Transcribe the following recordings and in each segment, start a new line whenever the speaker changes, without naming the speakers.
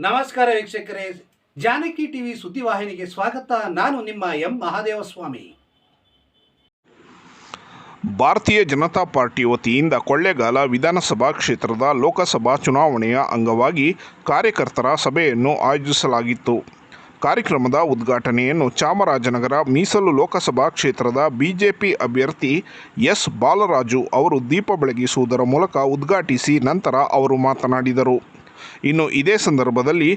ನಮಸ್ಕಾರ ವೀಕ್ಷಕರೇ. ಜಾನಕಿ ಟಿವಿ ಸುದ್ದಿವಾಹಿನಿಗೆ ಸ್ವಾಗತ. ನಾನು ನಿಮ್ಮ ಎಂ. ಮಹಾದೇವಸ್ವಾಮಿ.
ಭಾರತೀಯ ಜನತಾ ಪಾರ್ಟಿ ವತಿಯಿಂದ ಕೊಳ್ಳೇಗಾಲ ವಿಧಾನಸಭಾ ಕ್ಷೇತ್ರದ ಲೋಕಸಭಾ ಚುನಾವಣೆಯ ಅಂಗವಾಗಿ ಕಾರ್ಯಕರ್ತರ ಸಭೆಯನ್ನು ಆಯೋಜಿಸಲಾಗಿತ್ತು. ಕಾರ್ಯಕ್ರಮದ ಉದ್ಘಾಟನೆಯನ್ನು ಚಾಮರಾಜನಗರ ಮೀಸಲು ಲೋಕಸಭಾ ಕ್ಷೇತ್ರದ ಬಿಜೆಪಿ ಅಭ್ಯರ್ಥಿ ಎಸ್. ಬಾಲರಾಜು ಅವರು ದೀಪ ಬೆಳಗಿಸುವುದರ ಮೂಲಕ ಉದ್ಘಾಟಿಸಿ ನಂತರ ಅವರು ಮಾತನಾಡಿದರು. ಇನ್ನು ಇದೇ ಸಂದರ್ಭದಲ್ಲಿ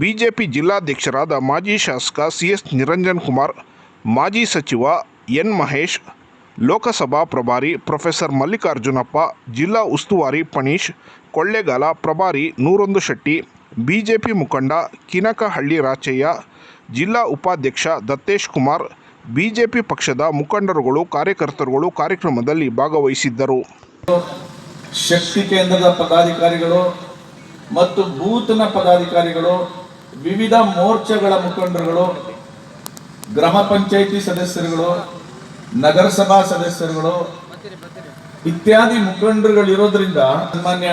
ಬಿಜೆಪಿ ಜಿಲ್ಲಾಧ್ಯಕ್ಷರಾದ ಮಾಜಿ ಶಾಸಕ ಸಿ ಎಸ್ ನಿರಂಜನ್ ಕುಮಾರ್, ಮಾಜಿ ಸಚಿವ ಎನ್ ಮಹೇಶ್, ಲೋಕಸಭಾ ಪ್ರಭಾರಿ ಪ್ರೊಫೆಸರ್ ಮಲ್ಲಿಕಾರ್ಜುನಪ್ಪ, ಜಿಲ್ಲಾ ಉಸ್ತುವಾರಿ ಪಣೀಶ್, ಕೊಳ್ಳೇಗಾಲ ಪ್ರಭಾರಿ ನೂರೊಂದು ಶೆಟ್ಟಿ, ಬಿಜೆಪಿ ಮುಖಂಡ ಕಿನಕಹಳ್ಳಿ ರಾಚಯ್ಯ, ಜಿಲ್ಲಾ ಉಪಾಧ್ಯಕ್ಷ ದತ್ತೇಶ್ ಕುಮಾರ್, ಬಿಜೆಪಿ ಪಕ್ಷದ ಮುಖಂಡರುಗಳು, ಕಾರ್ಯಕರ್ತರುಗಳು ಕಾರ್ಯಕ್ರಮದಲ್ಲಿ ಭಾಗವಹಿಸಿದ್ದರು.
ಶಕ್ತಿ ಕೇಂದ್ರದ ಪದಾಧಿಕಾರಿಗಳು ಮತ್ತು ಬೂತ್ನ ಪದಾಧಿಕಾರಿಗಳು, ವಿವಿಧ ಮೋರ್ಚಾಗಳ ಮುಖಂಡರುಗಳು, ಗ್ರಾಮ ಪಂಚಾಯಿತಿ ಸದಸ್ಯರುಗಳು, ನಗರಸಭಾ ಸದಸ್ಯರುಗಳು ಇತ್ಯಾದಿ ಮುಖಂಡರುಗಳಿರೋದ್ರಿಂದ ಸನ್ಮಾನ್ಯ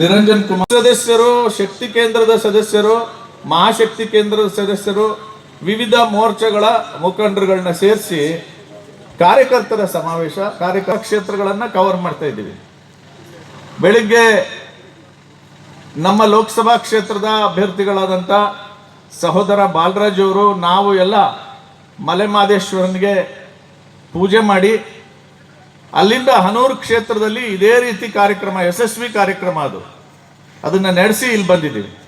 ನಿರಂಜನ್ ಕುಮಾರ್ ಸದಸ್ಯರು, ಶಕ್ತಿ ಕೇಂದ್ರದ ಸದಸ್ಯರು, ಮಹಾಶಕ್ತಿ ಕೇಂದ್ರದ ಸದಸ್ಯರು, ವಿವಿಧ ಮೋರ್ಚಾಗಳ ಮುಖಂಡರುಗಳನ್ನ ಸೇರಿಸಿ ಕಾರ್ಯಕರ್ತರ ಸಮಾವೇಶ ಕಾರ್ಯಕರ್ತ ಕ್ಷೇತ್ರಗಳನ್ನ ಕವರ್ ಮಾಡ್ತಾ ಇದ್ದೀವಿ. ಬೆಳಿಗ್ಗೆ ನಮ್ಮ ಲೋಕಸಭಾ ಕ್ಷೇತ್ರದ ಅಭ್ಯರ್ಥಿಗಳಾದಂಥ ಸಹೋದರ ಬಾಲರಾಜ್ ಅವರು, ನಾವು ಎಲ್ಲ ಮಲೆಮಾದೇಶ್ವರನಿಗೆ ಪೂಜೆ ಮಾಡಿ ಅಲ್ಲಿಂದ ಹನೂರು ಕ್ಷೇತ್ರದಲ್ಲಿ ಇದೇ ರೀತಿ ಕಾರ್ಯಕ್ರಮ, ಯಶಸ್ವಿ ಕಾರ್ಯಕ್ರಮ ಅದು. ಅದನ್ನು ನಡೆಸಿ ಇಲ್ಲಿ ಬಂದಿದ್ದೀವಿ.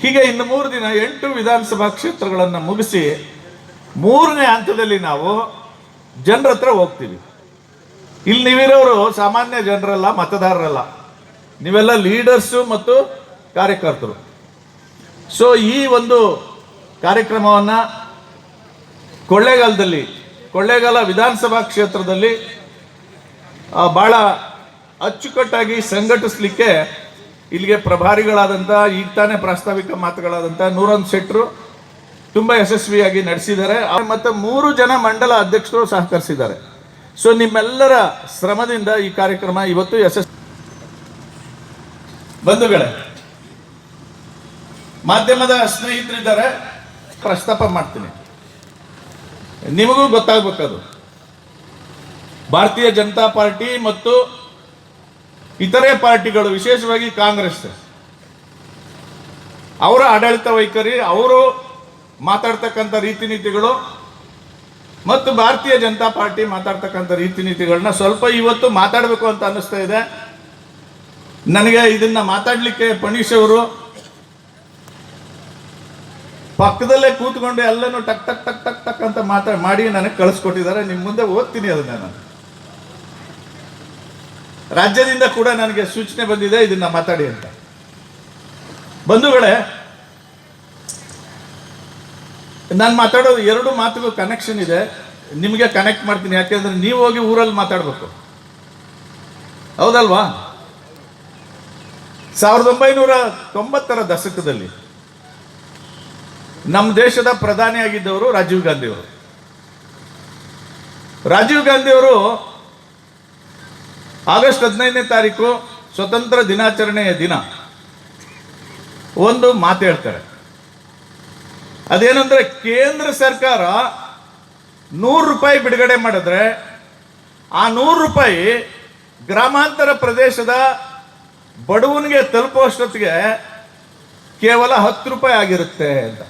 ಹೀಗೆ ಇನ್ನು ಮೂರು ದಿನ ಎಂಟು ವಿಧಾನಸಭಾ ಕ್ಷೇತ್ರಗಳನ್ನು ಮುಗಿಸಿ ಮೂರನೇ ಹಂತದಲ್ಲಿ ನಾವು ಜನರ ಹತ್ರ ಹೋಗ್ತೀವಿ. ಇಲ್ಲಿ ನೀವಿರೋರು ಸಾಮಾನ್ಯ ಜನರಲ್ಲ, ಮತದಾರರಲ್ಲ. ನೀವೆಲ್ಲ ಲೀಡರ್ಸು ಮತ್ತು ಕಾರ್ಯಕರ್ತರು. ಸೊ ಈ ಒಂದು ಕಾರ್ಯಕ್ರಮವನ್ನು ಕೊಳ್ಳೇಗಾಲದಲ್ಲಿ, ಕೊಳ್ಳೇಗಾಲ ವಿಧಾನಸಭಾ ಕ್ಷೇತ್ರದಲ್ಲಿ ಭಾಳ ಅಚ್ಚುಕಟ್ಟಾಗಿ ಸಂಘಟಿಸ್ಲಿಕ್ಕೆ ಇಲ್ಲಿಗೆ ಪ್ರಭಾರಿಗಳಾದಂಥ ಈಗ ತಾನೇ ಪ್ರಾಸ್ತಾವಿಕ ಮಾತುಗಳಾದಂಥ ನೂರೊಂದು ಶೆಟ್ರು ತುಂಬ ಯಶಸ್ವಿಯಾಗಿ ನಡೆಸಿದ್ದಾರೆ. ಮತ್ತು ಮೂರು ಜನ ಮಂಡಲ ಅಧ್ಯಕ್ಷರು ಸಹಕರಿಸಿದ್ದಾರೆ. ಸೊ ನಿಮ್ಮೆಲ್ಲರ ಶ್ರಮದಿಂದ ಈ ಕಾರ್ಯಕ್ರಮ ಇವತ್ತು ಯಶಸ್ವಿ ಬಂಧುಗಳೇ, ಮಾಧ್ಯಮದ ಸ್ನೇಹಿತರಿದ್ದಾರೆ, ಪ್ರಸ್ತಾಪ ಮಾಡ್ತೀನಿ. ನಿಮಗೂ ಗೊತ್ತಾಗಬೇಕದು. ಭಾರತೀಯ ಜನತಾ ಪಾರ್ಟಿ ಮತ್ತು ಇತರೆ ಪಾರ್ಟಿಗಳು, ವಿಶೇಷವಾಗಿ ಕಾಂಗ್ರೆಸ್, ಅವರ ಆಡಳಿತ ವೈಖರಿ, ಅವರು ಮಾತಾಡ್ತಕ್ಕಂಥ ರೀತಿ ನೀತಿಗಳು ಮತ್ತು ಭಾರತೀಯ ಜನತಾ ಪಾರ್ಟಿ ಮಾತಾಡ್ತಕ್ಕಂಥ ರೀತಿ ನೀತಿಗಳನ್ನ ಸ್ವಲ್ಪ ಇವತ್ತು ಮಾತಾಡಬೇಕು ಅಂತ ಅನ್ನಿಸ್ತಾ ಇದೆ. ನನಗೆ ಇದನ್ನ ಮಾತಾಡಲಿಕ್ಕೆ ಪಣೀಶ್ ಅವರು ಪಕ್ಕದಲ್ಲೇ ಕೂತ್ಕೊಂಡು ಎಲ್ಲನೂ ಟಕ್ ಟಕ್ ಟಕ್ ಟಕ್ ಟಕ್ ಅಂತ ಮಾತಾಡಿ ಮಾಡಿ ನನಗೆ ಕಳಿಸ್ಕೊಟ್ಟಿದ್ದಾರೆ. ನಿಮ್ಮ ಮುಂದೆ ಓದ್ತೀನಿ ಅದನ್ನ ನಾನು. ರಾಜ್ಯದಿಂದ ಕೂಡ ನನಗೆ ಸೂಚನೆ ಬಂದಿದೆ ಇದನ್ನ ಮಾತಾಡಿ ಅಂತ. ಬಂಧುಗಳೇ, ನಾನು ಮಾತಾಡೋದು ಎರಡು ಮಾತುಗೂ ಕನೆಕ್ಷನ್ ಇದೆ. ನಿಮಗೆ ಕನೆಕ್ಟ್ ಮಾಡ್ತೀನಿ. ಯಾಕೆಂದ್ರೆ ನೀವು ಹೋಗಿ ಊರಲ್ಲಿ ಮಾತಾಡಬೇಕು. ಹೌದಲ್ವಾ? ಸಾವಿರದ ಒಂಬೈನೂರ ತೊಂಬತ್ತರ ದಶಕದಲ್ಲಿ ನಮ್ಮ ದೇಶದ ಪ್ರಧಾನಿಯಾಗಿದ್ದವರು ರಾಜೀವ್ ಗಾಂಧಿ ಅವರು. ರಾಜೀವ್ ಗಾಂಧಿ ಅವರು ಆಗಸ್ಟ್ ಹದಿನೈದನೇ ತಾರೀಕು ಸ್ವತಂತ್ರ ದಿನಾಚರಣೆಯ ದಿನ ಒಂದು ಮಾತು ಹೇಳ್ತಾರೆ. ಅದೇನಂದ್ರೆ ಕೇಂದ್ರ ಸರ್ಕಾರ ನೂರು ರೂಪಾಯಿ ಬಿಡುಗಡೆ ಮಾಡಿದ್ರೆ ಆ ನೂರು ರೂಪಾಯಿ ಗ್ರಾಮಾಂತರ ಪ್ರದೇಶದ ಬಡವನಿಗೆ ತಲುಪುವಷ್ಟೊತ್ತಿಗೆ ಕೇವಲ ಹತ್ತು ರೂಪಾಯಿ ಆಗಿರುತ್ತೆ ಅಂತ.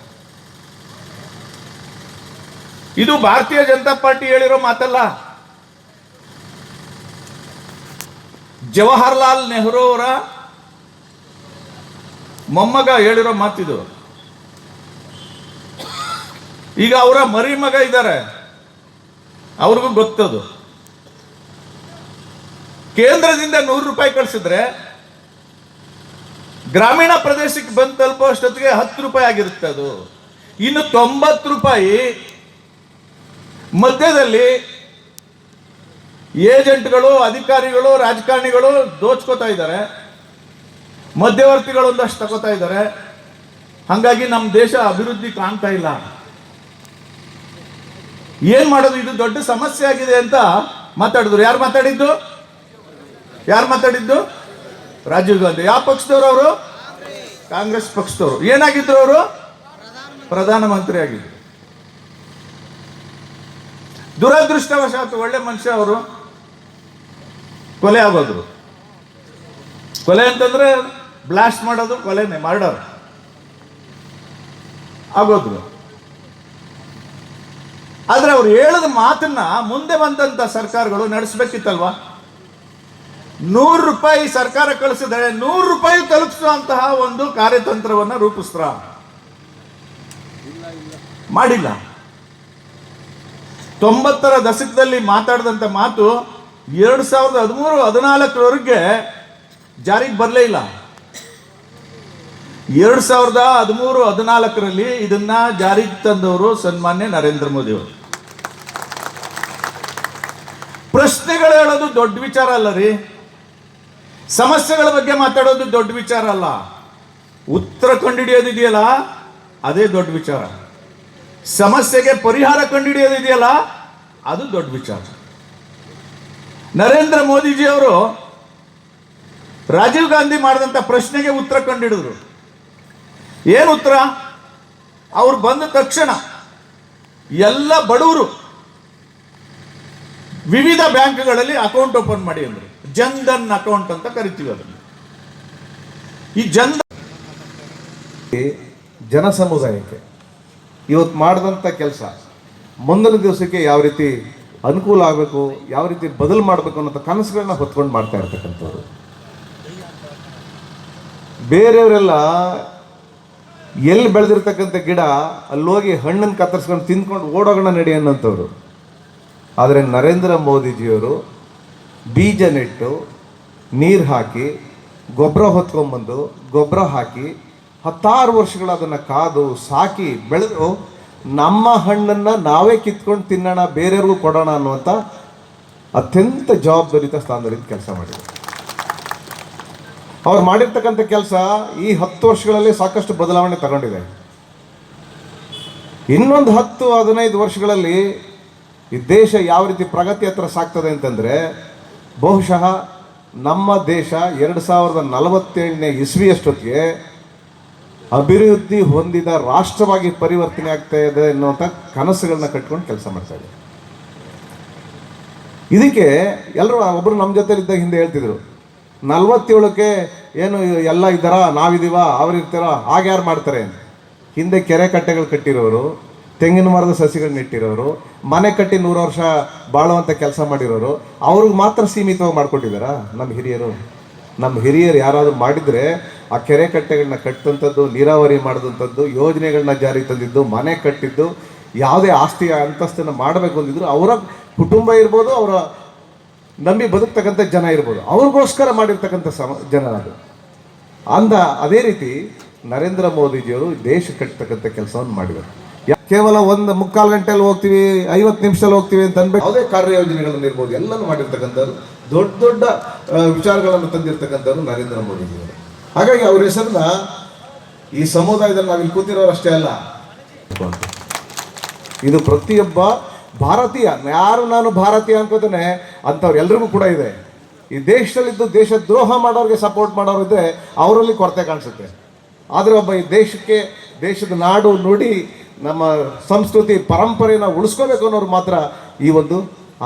ಇದು ಭಾರತೀಯ ಜನತಾ ಪಾರ್ಟಿ ಹೇಳಿರೋ ಮಾತಲ್ಲ. ಜವಾಹರ್ಲಾಲ್ ನೆಹರು ಅವರ ಮೊಮ್ಮಗ ಹೇಳಿರೋ ಮಾತಿದು. ಈಗ ಅವರ ಮರಿ ಮಗ ಇದ್ದಾರೆ. ಅವ್ರಿಗೂ ಗೊತ್ತದು. ಕೇಂದ್ರದಿಂದ ನೂರು ರೂಪಾಯಿ ಕಳಿಸಿದ್ರೆ ಗ್ರಾಮೀಣ ಪ್ರದೇಶಕ್ಕೆ ಬಂದು ತಲುಪೋ ಅಷ್ಟೊತ್ತಿಗೆ ಹತ್ತು ರೂಪಾಯಿ ಆಗಿರುತ್ತೆ ಅದು. ಇನ್ನು ತೊಂಬತ್ತು ರೂಪಾಯಿ ಮಧ್ಯದಲ್ಲಿ ಏಜೆಂಟ್ಗಳು, ಅಧಿಕಾರಿಗಳು, ರಾಜಕಾರಣಿಗಳು ದೋಚ್ಕೋತಾ ಇದ್ದಾರೆ. ಮಧ್ಯವರ್ತಿಗಳು ಒಂದಷ್ಟು ತಗೋತಾ ಇದ್ದಾರೆ. ಹಾಗಾಗಿ ನಮ್ಮ ದೇಶ ಅಭಿವೃದ್ಧಿ ಕಾಣ್ತಾ ಇಲ್ಲ. ಏನ್ ಮಾಡೋದು? ಇದು ದೊಡ್ಡ ಸಮಸ್ಯೆ ಆಗಿದೆ ಅಂತ ಮಾತಾಡಿದ್ರು. ಯಾರು ಮಾತಾಡಿದ್ದು? ಯಾರು ಮಾತಾಡಿದ್ದು? ರಾಜೀವ್ ಗಾಂಧಿ. ಯಾವ ಪಕ್ಷದವ್ರು ಅವರು? ಕಾಂಗ್ರೆಸ್ ಪಕ್ಷದವರು. ಏನಾಗಿದ್ರು ಅವರು? ಪ್ರಧಾನಮಂತ್ರಿ ಆಗಿದ್ರು. ದುರದೃಷ್ಟವಶಾತ್ ಒಳ್ಳೆ ಮನುಷ್ಯ ಅವರು. ಕೊಲೆ ಆಗೋದ್ರು. ಕೊಲೆ ಅಂತಂದ್ರೆ ಬ್ಲಾಸ್ಟ್ ಮಾಡೋದು, ಕೊಲೆನೆ ಮರ್ಡರ್. ಆಗೋದ್ರು. ಆದ್ರೆ ಅವ್ರು ಹೇಳಿದ ಮಾತನ್ನ ಮುಂದೆ ಬಂದಂತ ಸರ್ಕಾರಗಳು ನಡೆಸ್ಬೇಕಿತ್ತಲ್ವಾ? ನೂರು ರೂಪಾಯಿ ಸರ್ಕಾರ ಕಳಿಸಿದ್ರೆ ನೂರು ರೂಪಾಯಿ ತಲುಪಿಸುವಂತಹ ಒಂದು ಕಾರ್ಯತಂತ್ರವನ್ನ ರೂಪಿಸ್ತ್ರ ಮಾಡಿಲ್ಲ. ತೊಂಬತ್ತರ ದಶಕದಲ್ಲಿ ಮಾತಾಡಿದಂಥ ಮಾತು ಎರಡು ಸಾವಿರದ ಹದಿಮೂರು ಹದಿನಾಲ್ಕರವರೆಗೆ ಜಾರಿಗೆ ಬರಲೇ ಇಲ್ಲ. ಎರಡು ಸಾವಿರದ ಹದಿಮೂರು ಹದಿನಾಲ್ಕರಲ್ಲಿ ಇದನ್ನ ಜಾರಿಗೆ ತಂದವರು ಸನ್ಮಾನ್ಯ ನರೇಂದ್ರ ಮೋದಿ ಅವರು. ಪ್ರಶ್ನೆಗಳು ಹೇಳೋದು ದೊಡ್ಡ ವಿಚಾರ ಅಲ್ಲ ರೀ. ಸಮಸ್ಯೆಗಳ ಬಗ್ಗೆ ಮಾತಾಡೋದು ದೊಡ್ಡ ವಿಚಾರ ಅಲ್ಲ. ಉತ್ತರ ಕಂಡುಹಿಡಿಯೋದಿದೆಯಲ್ಲ? ಅದೇ ದೊಡ್ಡ ವಿಚಾರ. ಸಮಸ್ಯೆಗೆ ಪರಿಹಾರ ಕಂಡುಹಿಡಿಯೋದಿದೆಯಲ್ಲ? ಅದು ದೊಡ್ಡ ವಿಚಾರ. ನರೇಂದ್ರ ಮೋದಿಜಿ ಅವರು ರಾಜೀವ್ ಗಾಂಧಿ ಮಾಡಿದಂಥ ಪ್ರಶ್ನೆಗೆ ಉತ್ತರ ಕಂಡುಹಿಡಿದ್ರು. ಏನು ಉತ್ತರ? ಅವ್ರು ಬಂದ ತಕ್ಷಣ ಎಲ್ಲ ಬಡವರು ವಿವಿಧ ಬ್ಯಾಂಕ್ಗಳಲ್ಲಿ ಅಕೌಂಟ್ ಓಪನ್ ಮಾಡಿ ಅಂದ್ರು. ಜನ್ಧನ್ ಅಕೌಂಟ್ ಅಂತ ಕರಿತೀವಿ ಅದನ್ನು. ಈ ಜನ್
ಜನ ಸಮುದಾಯಕ್ಕೆ ಇವತ್ತು ಮಾಡಿದಂಥ ಕೆಲಸ ಮುಂದಿನ ದಿವಸಕ್ಕೆ ಯಾವ ರೀತಿ ಅನುಕೂಲ ಆಗಬೇಕು, ಯಾವ ರೀತಿ ಬದಲು ಮಾಡಬೇಕು ಅನ್ನೋಂಥ ಕನಸುಗಳನ್ನ ಹೊತ್ಕೊಂಡು ಮಾಡ್ತಾ ಇರ್ತಕ್ಕಂಥವ್ರು. ಬೇರೆಯವರೆಲ್ಲ ಎಲ್ಲಿ ಬೆಳೆದಿರ್ತಕ್ಕಂಥ ಗಿಡ ಅಲ್ಲಿ ಹೋಗಿ ಹಣ್ಣನ್ನು ಕತ್ತರಿಸ್ಕೊಂಡು ತಿಂದ್ಕೊಂಡು ಓಡೋಗೋಣ ನಡಿ ಅನ್ನೋಂಥವ್ರು. ಆದರೆ ನರೇಂದ್ರ ಮೋದಿಜಿಯವರು ಬೀಜ ನೆಟ್ಟು ನೀರು ಹಾಕಿ, ಗೊಬ್ಬರ ಹೊತ್ಕೊಂಬಂದು ಗೊಬ್ಬರ ಹಾಕಿ, ಹತ್ತಾರು ವರ್ಷಗಳು ಅದನ್ನು ಕಾದು ಸಾಕಿ ಬೆಳೆದು ನಮ್ಮ ಹಣ್ಣನ್ನು ನಾವೇ ಕಿತ್ಕೊಂಡು ತಿನ್ನೋಣ, ಬೇರೆಯವ್ರಿಗೂ ಕೊಡೋಣ ಅನ್ನುವಂಥ ಅತ್ಯಂತ ಜವಾಬ್ದಾರಿತ ಸ್ಥಾನದಲ್ಲಿ ಕೆಲಸ ಮಾಡಿದರು. ಅವ್ರು ಮಾಡಿರ್ತಕ್ಕಂಥ ಕೆಲಸ ಈ ಹತ್ತು ವರ್ಷಗಳಲ್ಲಿ ಸಾಕಷ್ಟು ಬದಲಾವಣೆ ತಗೊಂಡಿದೆ. ಇನ್ನೊಂದು ಹತ್ತು ಹದಿನೈದು ವರ್ಷಗಳಲ್ಲಿ ಈ ದೇಶ ಯಾವ ರೀತಿ ಪ್ರಗತಿ ಹತ್ರ ಸಾಕ್ತದೆ ಅಂತಂದರೆ ಬಹುಶಃ ನಮ್ಮ ದೇಶ ಎರಡು ಸಾವಿರದ ನಲವತ್ತೇಳನೇ ಇಸ್ವಿಯಷ್ಟೊತ್ತಿಗೆ ಅಭಿವೃದ್ಧಿ ಹೊಂದಿದ ರಾಷ್ಟ್ರವಾಗಿ ಪರಿವರ್ತನೆ ಆಗ್ತಾ ಇದೆ ಅನ್ನುವಂಥ ಕನಸುಗಳನ್ನ ಕಟ್ಕೊಂಡು ಕೆಲಸ ಮಾಡ್ತಾ ಇದೆ. ಇದಕ್ಕೆ ಎಲ್ಲರೂ ಒಬ್ಬರು ನಮ್ಮ ಜೊತೆಲಿದ್ದಾಗ ಹಿಂದೆ ಹೇಳ್ತಿದ್ರು, ನಲ್ವತ್ತೇಳಕ್ಕೆ ಏನು ಎಲ್ಲ ಇದ್ದಾರಾ, ನಾವಿದ್ದೀವ ಅವ್ರು ಇರ್ತಾರ ಹಾಗೆ ಯಾರು ಮಾಡ್ತಾರೆ ಹಿಂದೆ ಕೆರೆ ಕಟ್ಟೆಗಳು ಕಟ್ಟಿರೋರು ತೆಂಗಿನ ಮರದ ಸಸಿಗಳನ್ನ ಇಟ್ಟಿರೋರು, ಮನೆ ಕಟ್ಟಿ ನೂರು ವರ್ಷ ಬಾಳುವಂಥ ಕೆಲಸ ಮಾಡಿರೋರು, ಅವ್ರಿಗೆ ಮಾತ್ರ ಸೀಮಿತವಾಗಿ ಮಾಡಿಕೊಟ್ಟಿದ್ದಾರಾ ನಮ್ಮ ಹಿರಿಯರು? ನಮ್ಮ ಹಿರಿಯರು ಯಾರಾದರೂ ಮಾಡಿದರೆ ಆ ಕೆರೆ ಕಟ್ಟೆಗಳನ್ನ ಕಟ್ಟಿದಂಥದ್ದು ನೀರಾವರಿ ಮಾಡಿದಂಥದ್ದು ಯೋಜನೆಗಳನ್ನ ಜಾರಿ ತಂದಿದ್ದು, ಮನೆ ಕಟ್ಟಿದ್ದು, ಯಾವುದೇ ಆಸ್ತಿ ಅಂತಸ್ತನ್ನು ಮಾಡಬೇಕು ಅಂದಿದ್ರು ಅವರ ಕುಟುಂಬ ಇರ್ಬೋದು, ಅವರ ನಂಬಿ ಬದುಕ್ತಕ್ಕಂಥ ಜನ ಇರ್ಬೋದು. ಅವ್ರಿಗೋಸ್ಕರ ಮಾಡಿರ್ತಕ್ಕಂಥ ಸಮ, ಜನ ಅದು. ಅಂದ ಅದೇ ರೀತಿ ನರೇಂದ್ರ ಮೋದಿಜಿಯವರು ದೇಶ ಕಟ್ಟತಕ್ಕಂಥ ಕೆಲಸವನ್ನು ಮಾಡಿದರು ಕೇವಲ ಒಂದು ಮುಕ್ಕಾಲು ಗಂಟೆಯಲ್ಲಿ ಹೋಗ್ತೀವಿ, ಐವತ್ತು ನಿಮಿಷದಲ್ಲಿ ಹೋಗ್ತೀವಿ ಅಂತ ಅನ್ಬೇಕು ಯಾವುದೇ ಕಾರ್ಯಯೋಜನೆಗಳನ್ನು ಇರ್ಬೋದು, ಎಲ್ಲನೂ ಮಾಡಿರ್ತಕ್ಕಂಥವ್ರು, ದೊಡ್ಡ ದೊಡ್ಡ ವಿಚಾರಗಳನ್ನು ತಂದಿರ್ತಕ್ಕಂಥವ್ರು ನರೇಂದ್ರ ಮೋದಿಜಿಯವರು ಹಾಗಾಗಿ ಅವ್ರ ಹೆಸರನ್ನ ಈ ಸಮುದಾಯದಲ್ಲಿ ನಾವು ಕೂತಿರೋರು ಅಷ್ಟೇ ಅಲ್ಲ. ಇದು ಪ್ರತಿಯೊಬ್ಬ ಭಾರತೀಯ, ಯಾರು ನಾನು ಭಾರತೀಯ ಅನ್ಕೋತಾನೆ, ಅಂಥವ್ರು ಎಲ್ರಿಗೂ ಕೂಡ ಇದೆ. ಈ ದೇಶದಲ್ಲಿದ್ದು ದೇಶ ದ್ರೋಹ ಮಾಡೋರಿಗೆ ಸಪೋರ್ಟ್ ಮಾಡೋರು ಇದ್ರೆ ಅವರಲ್ಲಿ ಕೊರತೆ ಕಾಣಿಸುತ್ತೆ. ಆದರೆ ಒಬ್ಬ ಈ ದೇಶಕ್ಕೆ, ದೇಶದ ನಾಡು ನುಡಿ ನಮ್ಮ ಸಂಸ್ಕೃತಿ ಪರಂಪರೆಯನ್ನು ಉಳಿಸ್ಕೋಬೇಕು ಅನ್ನೋರು ಮಾತ್ರ ಈ ಒಂದು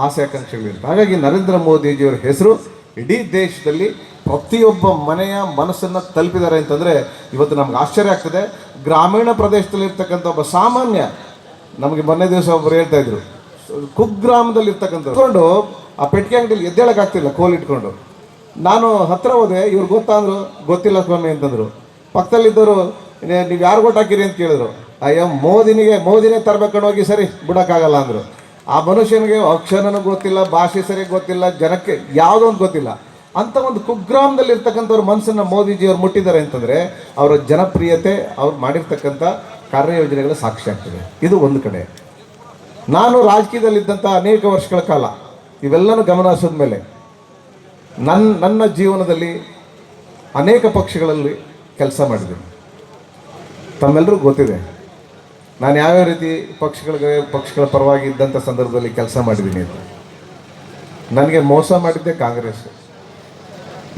ಆಸೆ ಆಕಾಂಕ್ಷೆಗಳಿರುತ್ತೆ. ಹಾಗಾಗಿ ನರೇಂದ್ರ ಮೋದಿಜಿಯವರ ಹೆಸರು ಇಡೀ ದೇಶದಲ್ಲಿ ಪ್ರತಿಯೊಬ್ಬ ಮನೆಯ ಮನಸ್ಸನ್ನು ತಲುಪಿದ್ದಾರೆ ಅಂತಂದರೆ ಇವತ್ತು ನಮ್ಗೆ ಆಶ್ಚರ್ಯ ಆಗ್ತದೆ. ಗ್ರಾಮೀಣ ಪ್ರದೇಶದಲ್ಲಿ ಇರ್ತಕ್ಕಂಥ ಒಬ್ಬ ಸಾಮಾನ್ಯ, ನಮಗೆ ಮೊನ್ನೆ ದಿವಸ ಒಬ್ಬರು ಹೇಳ್ತಾ ಇದ್ರು ಕುಗ್ರಾಮದಲ್ಲಿರ್ತಕ್ಕಂಥ ಇಟ್ಕೊಂಡು ಆ ಪೆಟ್ಟಿಗೆ ಅಂಗಡಿಯಲ್ಲಿ ಎದ್ದೇಳಕ್ ಆಗ್ತಿಲ್ಲ, ಕೋಲ್ ಇಟ್ಕೊಂಡು. ನಾನು ಹತ್ತಿರ ಹೋದೆ, ಇವ್ರು ಗೊತ್ತಾಂದ್ರು ಗೊತ್ತಿಲ್ಲ ಸ್ವಾಮಿ ಅಂತಂದರು. ಪಕ್ಕದಲ್ಲಿದ್ದವರು, ನೀವು ಯಾರು ಹಾಕಿರಿ? ಅಂತ ಕೇಳಿದ್ರು. ಅಯ್ಯೋ, ಮೋದಿನಿಗೆ, ಮೋದಿನೇ ತರ್ಬೇಕಂಡು ಹೋಗಿ ಸರಿ, ಬಿಡೋಕ್ಕಾಗಲ್ಲ ಅಂದರು. ಆ ಮನುಷ್ಯನಿಗೆ ಅಕ್ಷರನೂ ಗೊತ್ತಿಲ್ಲ, ಭಾಷೆ ಸರಿ ಗೊತ್ತಿಲ್ಲ, ಜನಕ್ಕೆ ಯಾವುದೋ ಒಂದು ಗೊತ್ತಿಲ್ಲ. ಅಂತ ಒಂದು ಕುಗ್ರಾಮದಲ್ಲಿ ಇರ್ತಕ್ಕಂಥವ್ರ ಮನಸ್ಸನ್ನು ಮೋದಿಜಿಯವ್ರು ಮುಟ್ಟಿದ್ದಾರೆ ಅಂತಂದರೆ, ಅವರ ಜನಪ್ರಿಯತೆ, ಅವ್ರು ಮಾಡಿರ್ತಕ್ಕಂಥ ಕಾರ್ಯಯೋಜನೆಗಳ ಸಾಕ್ಷಿ ಆಗ್ತದೆ ಇದು ಒಂದು ಕಡೆ. ನಾನು ರಾಜಕೀಯದಲ್ಲಿದ್ದಂಥ ಅನೇಕ ವರ್ಷಗಳ ಕಾಲ, ಇವೆಲ್ಲನೂ ಗಮನ ಮೇಲೆ ನನ್ನ ನನ್ನ ಜೀವನದಲ್ಲಿ ಅನೇಕ ಪಕ್ಷಗಳಲ್ಲಿ ಕೆಲಸ ಮಾಡಿದ್ದೀನಿ. ತಮ್ಮೆಲ್ಲರಿಗೂ ಗೊತ್ತಿದೆ. ನಾನು ಯಾವ್ಯಾವ ರೀತಿ ಪಕ್ಷಗಳಿಗೆ, ಪಕ್ಷಗಳ ಪರವಾಗಿ ಇದ್ದಂಥ ಸಂದರ್ಭದಲ್ಲಿ ಕೆಲಸ ಮಾಡಿದ್ದೀನಿ ಅಂತ. ನನಗೆ ಮೋಸ ಮಾಡಿದ್ದೆ ಕಾಂಗ್ರೆಸ್.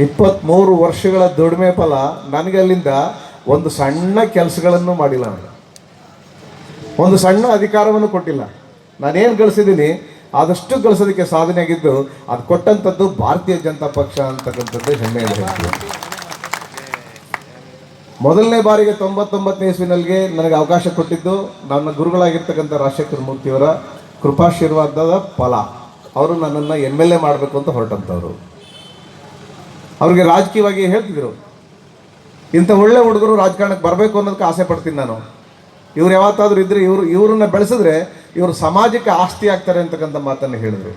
ಇಪ್ಪತ್ತ್ಮೂರು ವರ್ಷಗಳ ದುಡಿಮೆ ಫಲ ನನಗೆ ಅಲ್ಲಿಂದ ಒಂದು ಸಣ್ಣ ಕೆಲಸಗಳನ್ನು ಮಾಡಿಲ್ಲ ನಾನು ಒಂದು ಸಣ್ಣ ಅಧಿಕಾರವನ್ನು ಕೊಟ್ಟಿಲ್ಲ. ನಾನೇನು ಗಳಿಸಿದ್ದೀನಿ, ಆದಷ್ಟು ಗಳಿಸೋದಕ್ಕೆ ಸಾಧನೆ ಆಗಿದ್ದು ಅದು ಕೊಟ್ಟಂಥದ್ದು ಭಾರತೀಯ ಜನತಾ ಪಕ್ಷ ಅಂತಕ್ಕಂಥದ್ದು ಹೇಳ್ತೀನಿ ಮೊದಲನೇ ಬಾರಿಗೆ ತೊಂಬತ್ತೊಂಬತ್ತನೇ ಇಸ್ವಿನಲ್ಲಿಗೆ ನನಗೆ ಅವಕಾಶ ಕೊಟ್ಟಿದ್ದು ನನ್ನ ಗುರುಗಳಾಗಿರ್ತಕ್ಕಂಥ ರಾಜಶೇಖರ ಮೂರ್ತಿಯವರ ಕೃಪಾಶೀರ್ವಾದದ ಫಲ. ಅವರು ನನ್ನನ್ನು ಎಂ ಎಲ್ ಎ ಮಾಡಬೇಕು ಅಂತ ಹೊರಟಂಥವ್ರು. ಅವ್ರಿಗೆ ರಾಜಕೀಯವಾಗಿ ಹೇಳ್ತಿದ್ರು. ಇಂಥ ಒಳ್ಳೆ ಹುಡುಗರು ರಾಜಕಾರಣಕ್ಕೆ ಬರಬೇಕು ಅನ್ನೋದಕ್ಕೆ ಆಸೆ ಪಡ್ತೀನಿ ನಾನು. ಇವ್ರು ಯಾವತ್ತಾದರೂ ಇದ್ದರೆ ಇವರು, ಇವರನ್ನು ಬೆಳೆಸಿದ್ರೆ ಇವರು ಸಮಾಜಕ್ಕೆ ಆಸ್ತಿ ಆಗ್ತಾರೆ ಅಂತಕ್ಕಂಥ ಮಾತನ್ನು ಹೇಳಿದ್ರು.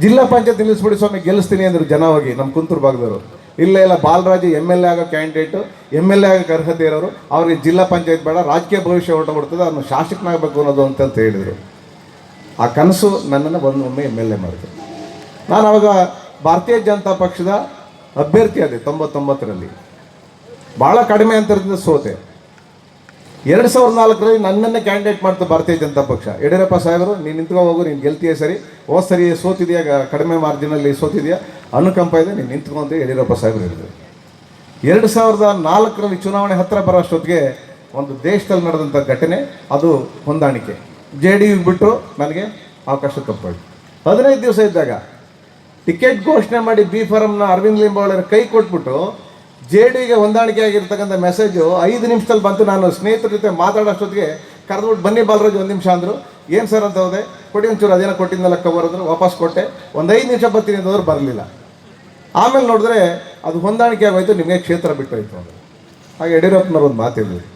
ಜಿಲ್ಲಾ ಪಂಚಾಯತ್ ನಿಲ್ಲಿಸ್ಬಿಡಿ ಸ್ವಾಮಿ, ಗೆಲ್ಲಿಸ್ತೀನಿ ಅಂದರು ಜನ ಹೋಗಿ, ನಮ್ಮ ಕುಂತೂರು ಭಾಗದವರು. ಇಲ್ಲ ಇಲ್ಲ, ಬಾಲರಾಜು ಎಂ ಎಲ್ ಎ ಆಗೋ ಕ್ಯಾಂಡಿಡೇಟು ಎಂ ಎಲ್ ಎ ಆಗೋ ಅರ್ಹತೆ ಇರೋರು, ಅವ್ರಿಗೆ ಜಿಲ್ಲಾ ಪಂಚಾಯತ್ ಬೇಡ, ರಾಜಕೀಯ ಭವಿಷ್ಯ ಹೊರಟೋಗ್ಬಿಡ್ತದೆ ಅವ್ರನ್ನ ಶಾಸಕನಾಗಬೇಕು ಅನ್ನೋದು ಅಂತಂತ ಹೇಳಿದರು. ಆ ಕನಸು ನನ್ನನ್ನು ಒಂದೊಮ್ಮೆ ಒಮ್ಮೆ ಎಂ ಎಲ್ ಎ ಮಾಡಿದೆ ನಾನು ಅವಾಗ ಭಾರತೀಯ ಜನತಾ ಪಕ್ಷದ ಅಭ್ಯರ್ಥಿ ಆದೆ, ತೊಂಬತ್ತೊಂಬತ್ತರಲ್ಲಿ. ಭಾಳ ಕಡಿಮೆ ಅಂತರದಿಂದ ಸೋತೆ. ಎರಡು ಸಾವಿರದ ನಾಲ್ಕರಲ್ಲಿ ನನ್ನನ್ನೇ ಕ್ಯಾಂಡಿಡೇಟ್ ಮಾಡ್ತಾ ಭಾರತೀಯ ಜನತಾ ಪಕ್ಷ. ಯಡಿಯೂರಪ್ಪ ಸಾಹೇಬರು, ನೀನು ನಿಂತ್ಕೊಂಡು ಹೋಗು, ನೀನು ಗೆಲ್ತೀಯ ಸರಿ. ಓ ಸರಿ ಸೋತಿದೆಯಾ ಕಡಿಮೆ ಮಾರ್ಜಿನಲ್ಲಿ ಸೋತಿದೆಯಾ? ಅನುಕಂಪ ಇದೆ, ನೀನು ನಿಂತ್ಕೊಂಡು, ಯಡಿಯೂರಪ್ಪ ಸಾಹೇಬರು ಹೇಳಿದರು. ಎರಡು ಸಾವಿರದ ನಾಲ್ಕರಲ್ಲಿ ಚುನಾವಣೆ ಹತ್ತಿರ ಬರೋ ಅಷ್ಟೊತ್ತಿಗೆ ಒಂದು ದೇಶದಲ್ಲಿ ನಡೆದಂಥ ಘಟನೆ, ಅದು ಹೊಂದಾಣಿಕೆ. ಜೆ ಡಿ ಯು ಬಿಟ್ಟು ನನಗೆ ಅವಕಾಶ ತಪ್ಪಾಯಿತು ಹದಿನೈದು ದಿವಸ ಇದ್ದಾಗ, ಟಿಕೆಟ್ ಘೋಷಣೆ ಮಾಡಿ ಬಿ ಫಾರಂನ ಅರವಿಂದ್ ಲಿಂಬಾವಳಿಯವರು ಕೈ ಕೊಟ್ಬಿಟ್ಟು ಜೆ ಡಿಗೆ ಹೊಂದಾಣಿಕೆ ಆಗಿರ್ತಕ್ಕಂಥ ಮೆಸೇಜು ಐದು ನಿಮಿಷದಲ್ಲಿ ಬಂತು. ನಾನು ಸ್ನೇಹಿತರ ಜೊತೆ ಮಾತಾಡೋಷ್ಟೊತ್ತಿಗೆ ಕರೆದ್ಬಿಟ್ಟು, ಬನ್ನಿ ಬಾಲರಾಜ್, ಒಂದು ನಿಮಿಷ ಅಂದರು. ಏನು ಸರ್? ಅಂತ ಹೋದೆ. ಕೊಡಿ ಒಂಚೂರು ಅದೇನೋ ಕೊಟ್ಟಿದ್ದೆಲ್ಲ ಕವರ್ ಅಂದರು. ವಾಪಸ್ ಕೊಟ್ಟೆ. ಒಂದು ಐದು ನಿಮಿಷ ಬರ್ತೀನಿ ಅಂತಂದ್ರೆ ಬರಲಿಲ್ಲ. ಆಮೇಲೆ ನೋಡಿದ್ರೆ ಅದು ಹೊಂದಾಣಿಕೆ ಆಗೋಯ್ತು. ನಿಮಗೆ ಕ್ಷೇತ್ರ ಬಿಟ್ಟೋಯ್ತು ಅಂದರು ಹಾಗೆ ಯಡಿಯೂರಪ್ಪನವ್ರು ಒಂದು ಮಾತಿದ್ರು